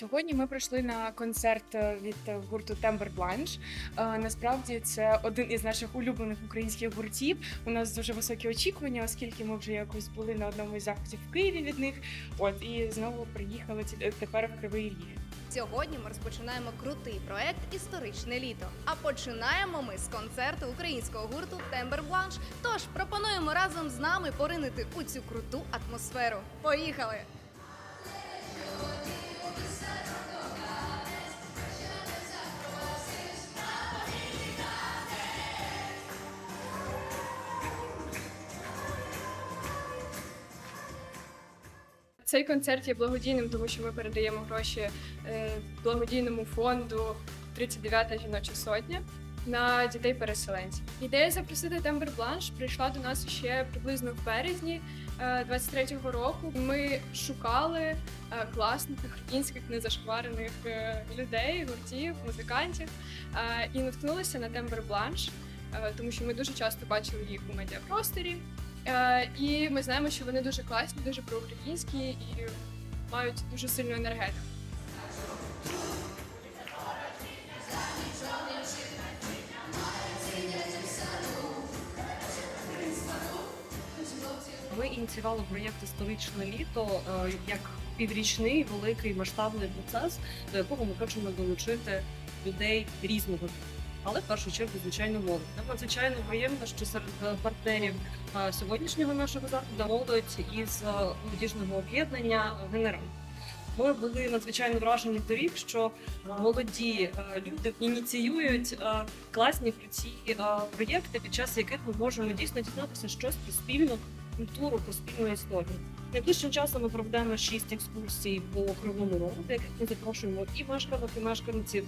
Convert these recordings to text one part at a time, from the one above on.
Сьогодні ми прийшли на концерт е, від гурту Тембер Бланш. Е, Насправді це один із наших улюблених українських гуртів. У нас дуже високі очікування, оскільки ми вже якось були на одному із заходів в Києві від них. От і знову приїхали е, тепер в Кривий Ріг. Сьогодні ми розпочинаємо крутий проект Історичне літо. А починаємо ми з концерту українського гурту Тембер Бланш. Тож пропонуємо разом з нами поринити у цю круту атмосферу. Поїхали! Цей концерт є благодійним, тому що ми передаємо гроші е, благодійному фонду 39-та жіноча сотня на дітей-переселенців. Ідея запросити Тембер Бланш прийшла до нас ще приблизно в березні е, 23-го року. Ми шукали е, класних українських незашкварених е, людей, гуртів, музикантів е, і наткнулися на Тембер Бланш, е, тому що ми дуже часто бачили їх у медіапросторі. Е, і ми знаємо, що вони дуже класні, дуже проукраїнські і мають дуже сильну енергетику. Ми ініціювали проєкт історичне літо е, як підрічний великий масштабний процес, до якого ми хочемо долучити людей різного. Але в першу чергу, звичайно, молодь. Нам надзвичайно приємно, що серед е, партнерів сьогоднішнього нашого заходу молодь із е, молодіжного об'єднання Генерал. Ми були надзвичайно вражені торік, що молоді е, люди ініціюють е, класні круті е, проєкти, під час яких ми можемо дійсно дізнатися щось про спільну культуру, про спільну історію. Найближчим часом ми проведемо шість екскурсій по кривому рогу, до яких ми запрошуємо і мешканок, і мешканців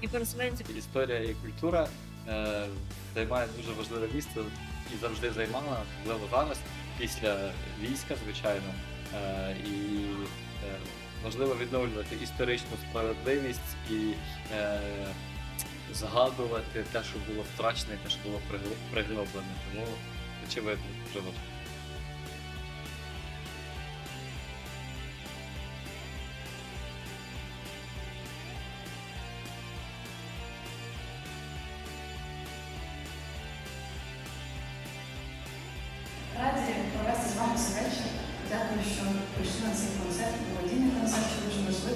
і переселенців. Історія і культура е, займає дуже важливе місце і завжди займала, особливо зараз, після війська, звичайно. Е, і е, важливо відновлювати історичну справедливість і е, згадувати те, що було втрачене, те, що було приглоблене. Тому, очевидно, дуже важливо. Дякую, що прийшли на цей концерт, благодійний концерт, що дуже важливо.